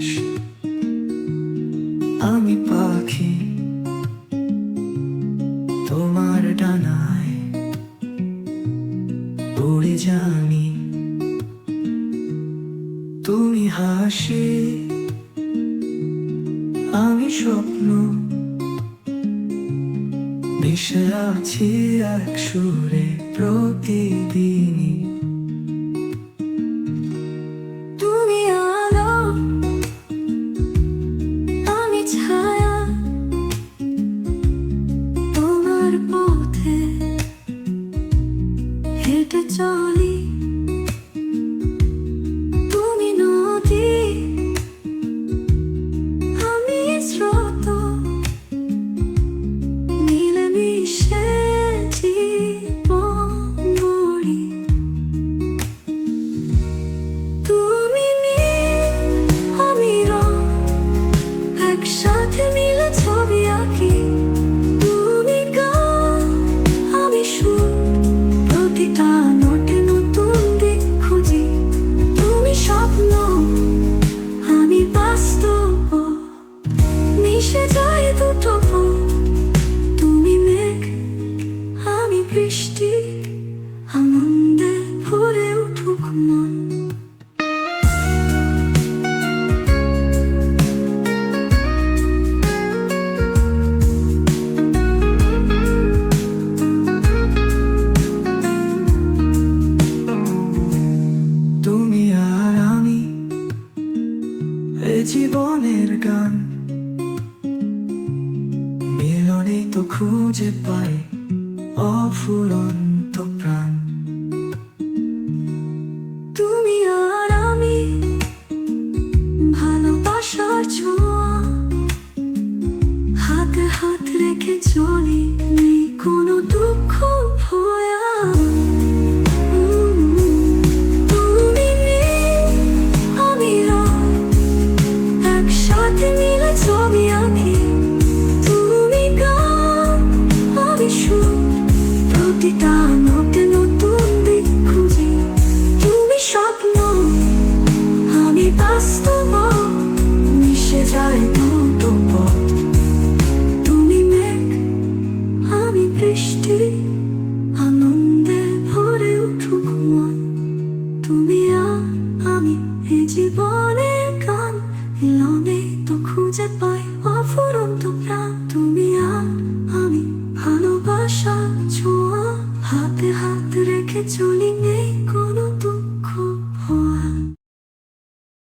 আকাশ আমি পাখি তোমার ডানায় উড়ে জানি। তুমি হাসি, আমি স্বপ্ন মিশে আছি এক সুরে প্রতিদিনই। হেঁটে চলি তুমি আর আমি এ জীবনের গান। মিলনে তো খুঁজে পাই অফুরন্ত বৃষ্টি আনন্দে ভরে উঠুক মন। তুমি আমি এ জীবনের গান, মিলনে তো খুঁজে পাই অফুরন্ত প্রাণ। তুমি আর আমি ভালোবাসা ছোঁয়া, হাতে হাত রেখে চলি নেই